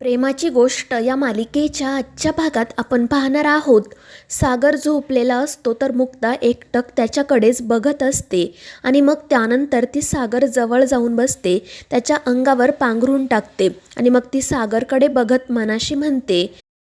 प्रेमाची गोष्ट या मालिकेच्या आजच्या भागात आपण पाहणार आहोत. सागर झोपलेला असतो तर मुक्ता एकटक त्याच्याकडेच बघत असते आणि मग त्यानंतर ती सागर जवळ जाऊन बसते. त्याच्या अंगावर पांघरून टाकते आणि मग ती सागरकडे बघत मनाशी म्हणते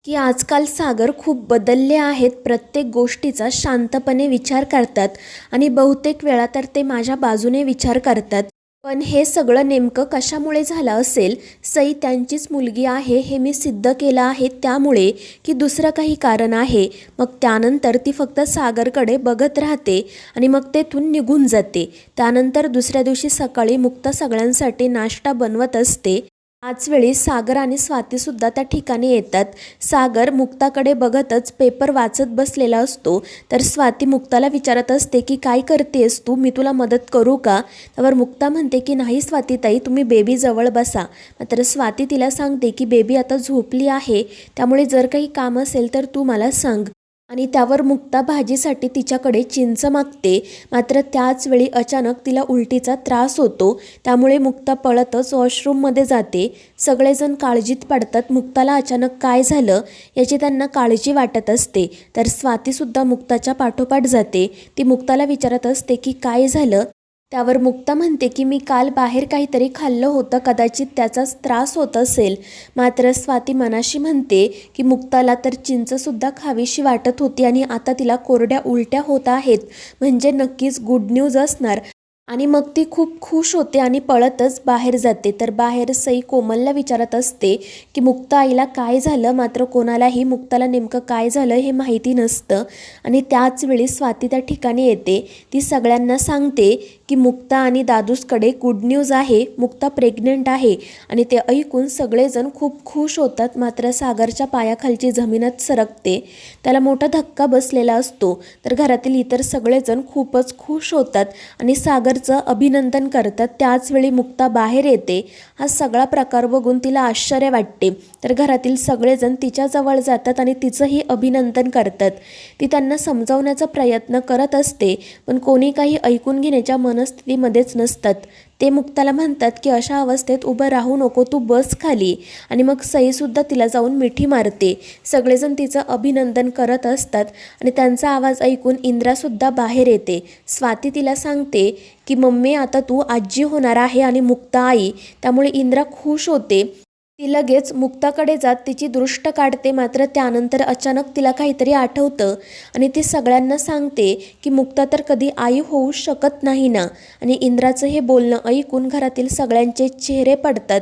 की आजकाल सागर खूप बदलले आहेत. प्रत्येक गोष्टीचा शांतपणे विचार करतात आणि बहुतेक वेळा तर ते माझ्या बाजूने विचार करतात. पण हे सगळं नेमकं कशामुळे झालं असेल? सई त्यांचीच मुलगी आहे हे मी सिद्ध केलं आहे त्यामुळे की दुसरं काही कारण आहे. मग त्यानंतर ती फक्त सागरकडे बघत राहते आणि मग तेथून निघून जाते. त्यानंतर दुसऱ्या दिवशी सकाळी मुक्ता सगळ्यांसाठी नाश्ता बनवत असते. त्याच वेळी सागर आणि स्वातीसुद्धा त्या ठिकाणी येतात. सागर मुक्ताकडे बघतच पेपर वाचत बसलेला असतो. तर स्वाती मुक्ताला विचारत असते की काय करतेस तू? मी तुला मदत करू का? त्यावर मुक्ता म्हणते की नाही स्वातीताई तुम्ही बेबी जवळ बसा. मात्र स्वाती तिला सांगते की बेबी आता झोपली आहे. त्यामुळे जर काही काम असेल तर तू मला सांग. आणि त्यावर मुक्ता भाजीसाठी तिच्याकडे चिंच मागते. मात्र त्याच वेळी अचानक तिला उलटीचा त्रास होतो. त्यामुळे मुक्ता पळतच वॉशरूममध्ये जाते. सगळेजण काळजीत पडतात मुक्ताला अचानक काय झालं याची त्यांना काळजी वाटत असते. तर स्वातीसुद्धा मुक्ताच्या पाठोपाठ जाते. ती मुक्ताला विचारत असते की काय झालं? त्यावर मुक्ता म्हणते की मी काल बाहेर काहीतरी खाल्लं होतं कदाचित त्याचाच त्रास होत असेल मात्र स्वाती मनाशी म्हणते की मुक्ताला तर चिंचसुद्धा खावीशी वाटत होती आणि आता तिला कोरड्या उलट्या होत आहेत. म्हणजे नक्कीच गुड न्यूज असणार आणि मग ती खूप खुश होते आणि पळतच बाहेर जाते. तर बाहेर सई कोमलला विचारत असते की मुक्ता आईला काय झालं मात्र कोणालाही मुक्ताला नेमकं काय झालं हे माहिती नसतं. आणि त्याच वेळी स्वाती त्या ठिकाणी येते. ती सगळ्यांना सांगते की मुक्ता आणि दादूसकडे गुड न्यूज आहे. मुक्ता प्रेग्नंट आहे. आणि ते ऐकून सगळेजण खूप खुश होतात. मात्र सागरच्या पायाखालची जमीनच सरकते. त्याला मोठा धक्का बसलेला असतो. तर घरातील इतर सगळेजण खूपच खुश होतात आणि सागरचं अभिनंदन करतात. त्याचवेळी मुक्ता बाहेर येते. हा सगळा प्रकार बघून तिला आश्चर्य वाटते. तर घरातील सगळेजण तिच्याजवळ जातात आणि तिचंही अभिनंदन करतात. ती त्यांना समजावण्याचा प्रयत्न करत असते. पण कोणी काही ऐकून घेण्याच्या मनस्थितीमध्येच नसतात. ते मुक्ताला म्हणतात की अशा अवस्थेत उभं राहू नको तू बस खाली. आणि मग सईसुद्धा तिला जाऊन मिठी मारते. सगळेजण तिचं अभिनंदन करत असतात आणि त्यांचा आवाज ऐकून इंद्रासुद्धा बाहेर येते. स्वाती तिला सांगते की मम्मी आता तू आजी होणार आहे आणि मुक्ता आई. त्यामुळे इंद्रा खुश होते. ती लगेच मुक्ताकडे जात तिची दृष्ट काढते मात्र त्यानंतर अचानक तिला काहीतरी आठवतं आणि ती सगळ्यांना सांगते की मुक्ता तर कधी आई होऊ शकत नाही ना. आणि इंद्राचं हे बोलणं ऐकून घरातील सगळ्यांचे चेहरे पडतात.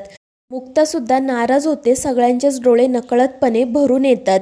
मुक्तासुद्धा नाराज होते सगळ्यांचेच डोळे नकळतपणे भरून येतात.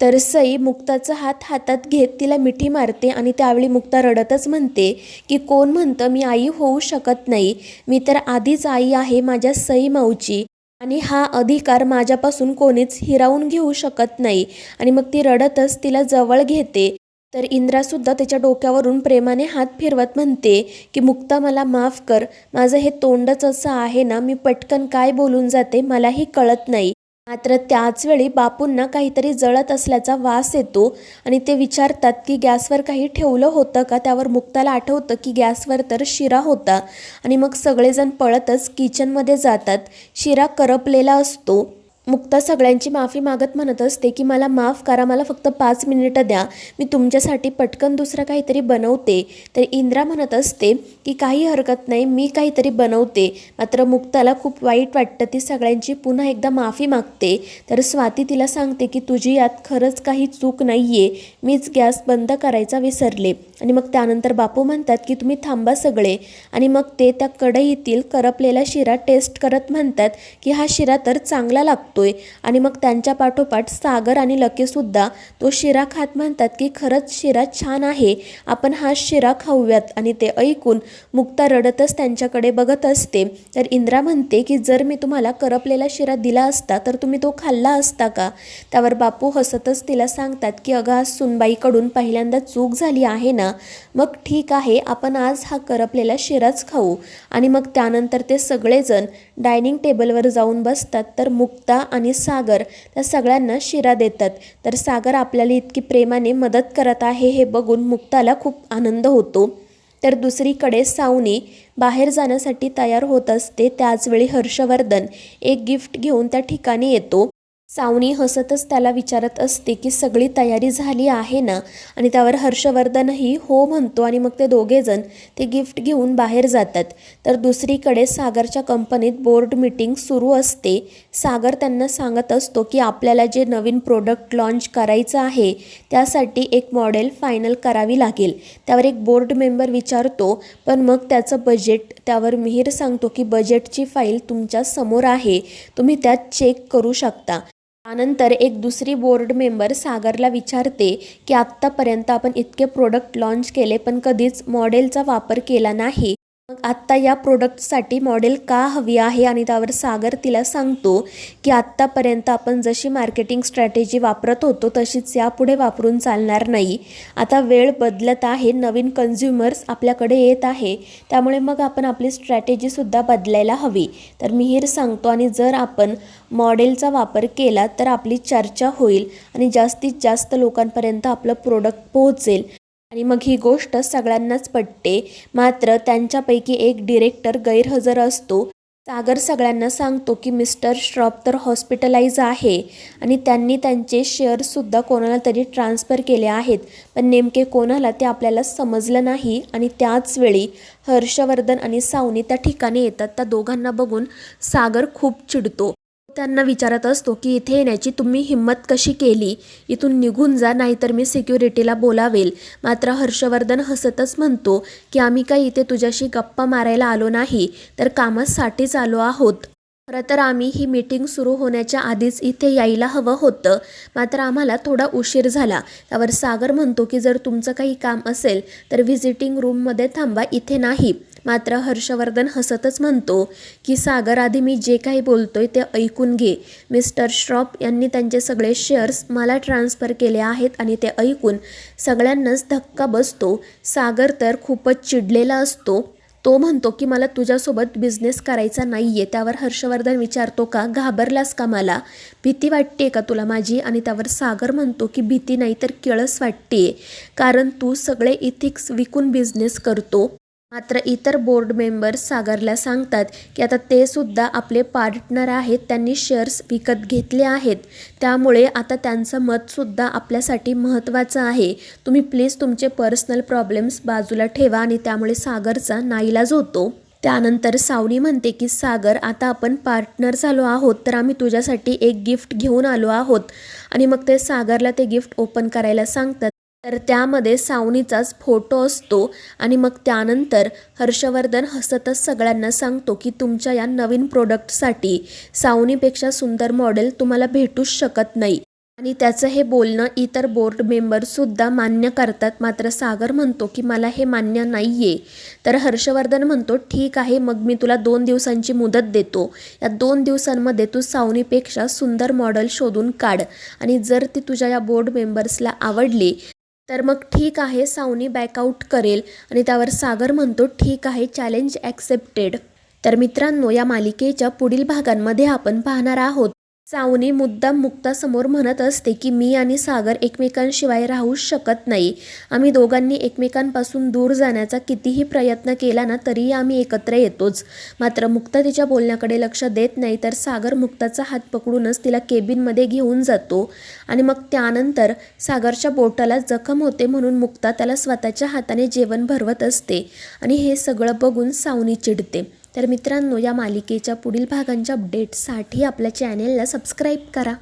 तर सई मुक्ताचा हात हातात घेत तिला मिठी मारते आणि त्यावेळी मुक्ता रडतच म्हणते की कोण म्हणतं मी आई होऊ शकत नाही? मी तर आधीच आई आहे माझ्या सई माऊची. आणि हा अधिकार माझ्यापासून कोणीच हिरावून घेऊ शकत नाही. आणि मग ती रडतच तिला जवळ घेते. तर इंद्रासुद्धा तिच्या डोक्यावरून प्रेमाने हात फिरवत म्हणते की मुक्ता मला माफ कर. माझं हे तोंडच असं आहे ना मी पटकन काय बोलून जाते मलाही कळत नाही. मात्र त्याचवेळी बापूंना काहीतरी जळत असल्याचा वास येतो आणि ते विचारतात की गॅसवर काही ठेवलं होतं का? त्यावर मुक्ताला आठवतं की गॅसवर तर शिरा होता. आणि मग सगळेजण पळतच किचनमध्ये जातात. शिरा करपलेला असतो. मुक्ता सगळ्यांची माफी मागत म्हणत असते की मला माफ करा मला फक्त पाच मिनिटं द्या. मी तुमच्यासाठी पटकन दुसरं काहीतरी बनवते. तर इंद्रा म्हणत असते की काही हरकत नाही मी काहीतरी बनवते. मात्र मुक्ताला खूप वाईट वाटतं ती सगळ्यांची पुन्हा एकदा माफी मागते. तर स्वाती तिला सांगते की तुझी यात खरंच काही चूक नाही आहे मीच गॅस बंद करायचा विसरले. आणि मग त्यानंतर बापू म्हणतात की तुम्ही थांबा सगळे. आणि मग ते त्या कढईतील करपलेला शिरा टेस्ट करत म्हणतात की हा शिरा तर चांगला लागतो. लागतोय आणि मग त्यांच्या पाठोपाठ सागर आणि लकीसुद्धा तो शिरा खात म्हणतात की खरंच शिरा छान आहे. आपण हा शिरा खाऊयात. आणि ते ऐकून मुक्ता रडतच त्यांच्याकडे बघत असते. तर इंद्रा म्हणते की जर मी तुम्हाला करपलेला शिरा दिला असता तर तुम्ही तो खाल्ला असता का? त्यावर बापू हसतच तिला सांगतात की अगं आज सुनबाईकडून पहिल्यांदा चूक झाली आहे ना? मग ठीक आहे आपण आज हा करपलेला शिराच खाऊ. आणि मग त्यानंतर ते सगळेजण डायनिंग टेबलवर जाऊन बसतात तर मुक्ता आणि सागर त्या सगळ्यांना शिरा देतात. तर सागर आपल्याला इतकी प्रेमाने मदत करत आहे हे बघून मुक्ताला खूप आनंद होतो. तर दुसरीकडे सावनी बाहेर जाण्यासाठी तयार होत असते. त्याचवेळी हर्षवर्धन एक गिफ्ट घेऊन त्या ठिकाणी येतो. सावनी हसतच त्याला विचारत असते की सगळी तयारी झाली आहे ना? आणि त्यावर हर्षवर्धनही हो म्हणतो आणि मग ते दोघेजण ते गिफ्ट घेऊन बाहेर जातात. तर दुसरीकडे सागरच्या कंपनीत बोर्ड मीटिंग सुरू असते. सागर त्यांना सांगत असतो की आपल्याला जे नवीन प्रोडक्ट लॉन्च करायचं आहे त्यासाठी एक मॉडेल फायनल करावी लागेल. त्यावर एक बोर्ड मेंबर विचारतो पण मग त्याचं बजेट त्यावर मिहीर सांगतो की बजेटची फाईल तुमच्यासमोर आहे. तुम्ही त्यात चेक करू शकता. त्यानंतर एक दुसरी बोर्ड मेंबर सागरला विचारते की आत्तापर्यंत आपण इतके प्रोडक्ट लॉन्च केले पण कधीच मॉडेलचा वापर केला नाही. मग आत्ता या प्रोडक्टसाठी मॉडेल का हवी आहे आणि त्यावर सागर तिला सांगतो की आत्तापर्यंत आपण जशी मार्केटिंग स्ट्रॅटेजी वापरत होतो तशीच यापुढे वापरून चालणार नाही. आता वेळ बदलत आहे नवीन कन्झ्युमर्स आपल्याकडे येत आहे. त्यामुळे मग आपण आपली स्ट्रॅटेजीसुद्धा बदलायला हवी. तर मिहीर सांगतो आणि जर आपण मॉडेलचा वापर केला तर आपली चर्चा होईल आणि जास्तीत जास्त लोकांपर्यंत आपलं प्रोडक्ट पोहोचेल. आणि मग ही गोष्ट सगळ्यांनाच पटते. मात्र त्यांच्यापैकी एक डिरेक्टर गैरहजर असतो. सागर सगळ्यांना सांगतो की मिस्टर श्रॉफ तर हॉस्पिटलाइज आहे. आणि त्यांनी त्यांचे शेअर्ससुद्धा कोणाला तरी ट्रान्सफर केले आहेत. पण नेमके कोणाला ते आपल्याला समजलं नाही. आणि त्याच वेळी हर्षवर्धन आणि सावनी त्या ठिकाणी येतात. त्या दोघांना बघून सागर खूप चिडतो. त्यांना विचारत असतो की इथे येण्याची तुम्ही हिंमत कशी केली? इथून निघून जा नाहीतर मी सिक्युरिटीला बोलावेल. मात्र हर्षवर्धन हसतच म्हणतो की आम्ही काही इथे तुझ्याशी गप्पा मारायला आलो नाही? तर कामासाठीच आलो आहोत. खरं तर आम्ही ही मीटिंग सुरू होण्याच्या आधीच इथे यायला हवं होतं. मात्र आम्हाला थोडा उशीर झाला. त्यावर सागर म्हणतो की जर तुमचं काही काम असेल तर व्हिजिटिंग रूममध्ये थांबा. इथे नाही. मात्र हर्षवर्धन हसतच म्हणतो की सागर आधी मी जे काही बोलतोय ते ऐकून घे. मिस्टर श्रॉफ यांनी त्यांचे सगळे शेअर्स मला ट्रान्सफर केले आहेत आणि ते ऐकून सगळ्यांनाच धक्का बसतो. सागर तर खूपच चिडलेला असतो. तो म्हणतो की मला तुझ्यासोबत बिझनेस करायचा नाही आहे त्यावर हर्षवर्धन विचारतो का घाबरलास का मला? भीती वाटते का तुला माझी? आणि त्यावर सागर म्हणतो की भीती नाही तर किळस वाटते कारण तू सगळे इथिक्स विकून बिझनेस करतो. मात्र इतर बोर्ड मेंबर्स सागरला सांगतात की आता ते सुद्धा आपले पार्टनर आहेत त्यांनी शेअर्स विकत घेतले आहेत. त्यामुळे आता त्यांचं मतसुद्धा आपल्यासाठी महत्त्वाचं आहे. तुम्ही प्लीज तुमचे पर्सनल प्रॉब्लेम्स बाजूला ठेवा आणि त्यामुळे सागरचा नाईलाज होतो. त्यानंतर सावनी म्हणते की सागर आता आपण पार्टनर झालो आहोत तर आम्ही तुझ्यासाठी एक गिफ्ट घेऊन आलो आहोत. आणि मग ते सागरला ते गिफ्ट ओपन करायला सांगतात. तर त्यामध्ये सावनीचाच फोटो असतो आणि मग त्यानंतर हर्षवर्धन हसतच सगळ्यांना सांगतो की तुमच्या या नवीन प्रोडक्टसाठी सावनीपेक्षा सुंदर मॉडेल तुम्हाला भेटूच शकत नाही. आणि त्याचं हे बोलणं इतर बोर्ड मेंबरसुद्धा मान्य करतात. मात्र सागर म्हणतो की मला हे मान्य नाही आहे तर हर्षवर्धन म्हणतो ठीक आहे मग मी तुला दोन दिवसांची मुदत देतो. या दोन दिवसांमध्ये तू सावनीपेक्षा सुंदर मॉडेल शोधून काढ. आणि जर ती तुझ्या या बोर्ड मेंबर्सला आवडली तर मग ठीक आहे सावनी बॅकआउट करेल. आणि त्यावर सागर म्हणतो ठीक आहे चॅलेंज ॲक्सेप्टेड तर मित्रांनो या मालिकेच्या पुढील भागांमध्ये आपण पाहणार आहोत. सावनी मुद्दाम मुक्तासमोर म्हणत असते की मी आणि सागर एकमेकांशिवाय राहूच शकत नाही. आम्ही दोघांनी एकमेकांपासून दूर जाण्याचा कितीही प्रयत्न केला ना तरीही आम्ही एकत्र येतोच. मात्र मुक्ता तिच्या बोलण्याकडे लक्ष देत नाही तर सागर मुक्ताचा हात पकडूनच तिला केबिनमध्ये घेऊन जातो. आणि मग त्यानंतर सागरच्या बोटाला जखम होते म्हणून मुक्ता त्याला स्वतःच्या हाताने जेवण भरवत असते. आणि हे सगळं बघून सावनी चिडते. तर मित्रांनो या मालिकेच्या पुढील भागांच्या अपडेट्ससाठी आपल्या चॅनेलला सबस्क्राईब करा.